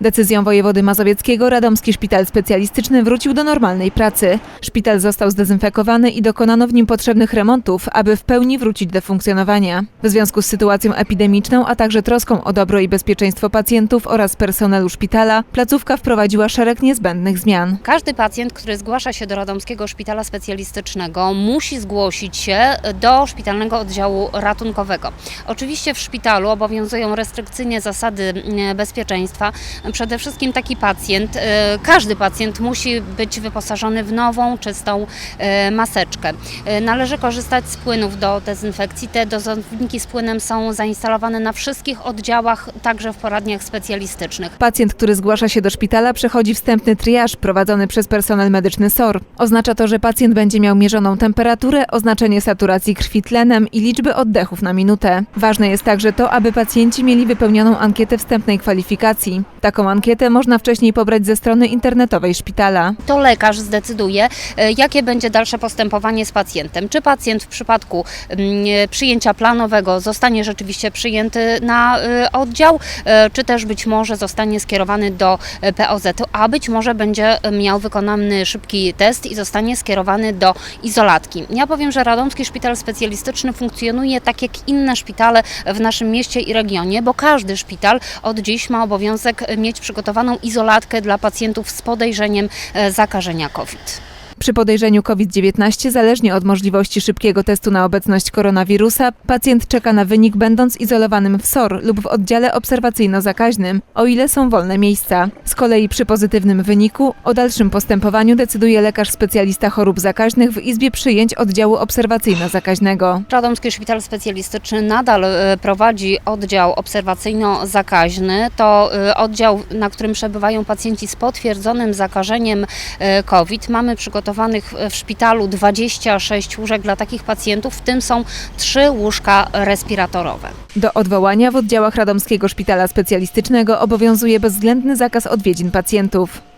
Decyzją wojewody mazowieckiego Radomski Szpital Specjalistyczny wrócił do normalnej pracy. Szpital został zdezynfekowany i dokonano w nim potrzebnych remontów, aby w pełni wrócić do funkcjonowania. W związku z sytuacją epidemiczną, a także troską o dobro i bezpieczeństwo pacjentów oraz personelu szpitala, placówka wprowadziła szereg niezbędnych zmian. Każdy pacjent, który zgłasza się do Radomskiego Szpitala Specjalistycznego, musi zgłosić się do szpitalnego oddziału ratunkowego. Oczywiście w szpitalu obowiązują restrykcyjnie zasady mm, bezpieczeństwa. Przede wszystkim taki pacjent, e, każdy pacjent musi być wyposażony w nową, czystą e, maseczkę. E, Należy korzystać z płynów do dezynfekcji. Te dozowniki z płynem są zainstalowane na wszystkich oddziałach, także w poradniach specjalistycznych. Pacjent, który zgłasza się do szpitala, przechodzi wstępny triaż prowadzony przez personel medyczny SOR. Oznacza to, że pacjent będzie miał mierzoną temperaturę, oznaczenie saturacji krwi tlenem i liczby oddechów na minutę. Ważne jest także to, aby pacjenci mieli wypełnioną ankietę wstępnej kwalifikacji. Taką ankietę można wcześniej pobrać ze strony internetowej szpitala. to lekarz zdecyduje, e, jakie będzie dalsze postępowanie z pacjentem. Czy pacjent w przypadku mm, przyjęcia planowego zostanie rzeczywiście przyjęty na e, oddział, e, czy też być może zostanie skierowany do POZ-u, a być może będzie miał wykonany szybki test i zostanie skierowany do izolatki. Ja powiem, że Radomski Szpital Specjalistyczny funkcjonuje tak jak inne szpitale w naszym mieście i regionie, bo każdy szpital od dziś ma obowiązek mieć przygotowaną izolatkę dla pacjentów z podejrzeniem e, zakażenia COVID. Przy podejrzeniu COVID-19, zależnie od możliwości szybkiego testu na obecność koronawirusa, pacjent czeka na wynik będąc izolowanym w SOR lub w oddziale obserwacyjno-zakaźnym, o ile są wolne miejsca. Z kolei przy pozytywnym wyniku o dalszym postępowaniu decyduje lekarz specjalista chorób zakaźnych w Izbie Przyjęć oddziału obserwacyjno-zakaźnego. Radomski Szpital Specjalistyczny nadal e, prowadzi oddział obserwacyjno-zakaźny. To e, oddział, na którym przebywają pacjenci z potwierdzonym zakażeniem e, COVID. Mamy przygotowanych w szpitalu 26 łóżek dla takich pacjentów, w tym są trzy łóżka respiratorowe. Do odwołania w oddziałach Radomskiego Szpitala Specjalistycznego obowiązuje bezwzględny zakaz odwiedzin pacjentów.